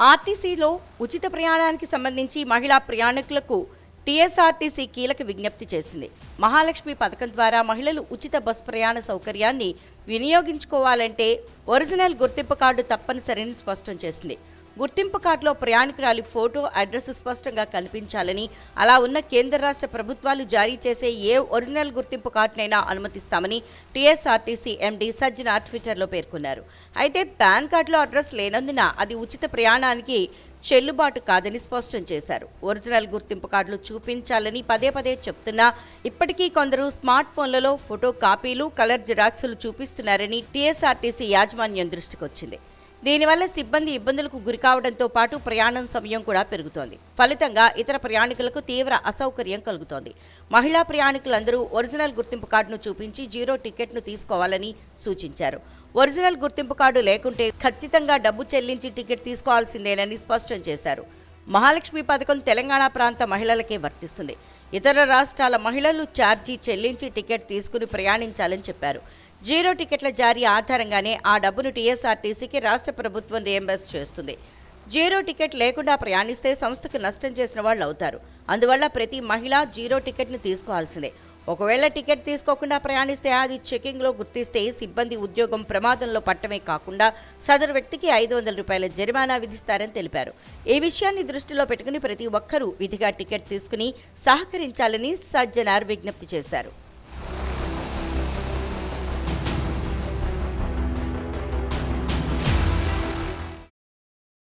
ఆర్టీసీలో ఉచిత ప్రయాణానికి సంబంధించి మహిళా ప్రయాణికులకు టీఎస్ఆర్టీసీ కీలక విజ్ఞప్తి చేసింది. మహాలక్ష్మి పథకం ద్వారా మహిళలు ఉచిత బస్ ప్రయాణ సౌకర్యాన్ని వినియోగించుకోవాలంటే ఒరిజినల్ గుర్తింపు కార్డు తప్పనిసరిని స్పష్టం చేసింది. గుర్తింపు కార్డులో ప్రయాణికురాలి ఫోటో అడ్రస్ స్పష్టంగా కనిపించాలని అలా ఉన్న కేంద్ర రాష్ట్ర ప్రభుత్వాలు జారీ చేసే ఏ ఒరిజినల్ గుర్తింపు కార్డునైనా అనుమతిస్తామని టీఎస్ఆర్టీసీ ఎండీ సజ్జన ట్విట్టర్లో పేర్కొన్నారు. అయితే పాన్ కార్డులో అడ్రస్ లేనందున అది ఉచిత ప్రయాణానికి చెల్లుబాటు కాదని స్పష్టం చేశారు. ఒరిజినల్ గుర్తింపు కార్డులు చూపించాలని పదే పదే చెప్తున్నా ఇప్పటికీ కొందరు స్మార్ట్ ఫోన్లలో ఫోటో కాపీలు కలర్ జిరాక్సులు చూపిస్తున్నారని టీఎస్ఆర్టీసీ యాజమాన్యం దృష్టికొచ్చింది. దీనివల్ల సిబ్బంది ఇబ్బందులకు గురికావడంతో పాటు ప్రయాణం సమయం కూడా పెరుగుతోంది. ఫలితంగా ఇతర ప్రయాణికులకు తీవ్ర అసౌకర్యం కలుగుతోంది. మహిళా ప్రయాణికులందరూ ఒరిజినల్ గుర్తింపు కార్డును చూపించి జీరో టికెట్ను తీసుకోవాలని సూచించారు. ఒరిజినల్ గుర్తింపు కార్డు లేకుంటే ఖచ్చితంగా డబ్బు చెల్లించి టికెట్ తీసుకోవాల్సిందేనని స్పష్టం చేశారు. మహాలక్ష్మి పథకం తెలంగాణ ప్రాంత మహిళలకే వర్తిస్తుంది. ఇతర రాష్ట్రాల మహిళలు ఛార్జీ చెల్లించి టికెట్ తీసుకుని ప్రయాణించాలని చెప్పారు. జీరో టికెట్ల జారీ ఆధారంగానే ఆ డబ్బును టీఎస్ఆర్టీసీకి రాష్ట్ర ప్రభుత్వం రియంబర్స్ చేస్తుంది. జీరో టికెట్ లేకుండా ప్రయాణిస్తే సంస్థకు నష్టం చేసిన వాళ్ళు అవుతారు. అందువల్ల ప్రతి మహిళ జీరో టికెట్ను తీసుకోవాల్సిందే. ఒకవేళ టికెట్ తీసుకోకుండా ప్రయాణిస్తే అది చెకింగ్లో గుర్తిస్తే సిబ్బంది ఉద్యోగం ప్రమాదంలో పట్టమే కాకుండా సదరు వ్యక్తికి ఐదు వందల రూపాయల జరిమానా విధిస్తారని తెలిపారు. ఈ విషయాన్ని దృష్టిలో పెట్టుకుని ప్రతి ఒక్కరూ విధిగా టికెట్ తీసుకుని సహకరించాలని సజ్జనార్ విజ్ఞప్తి చేశారు.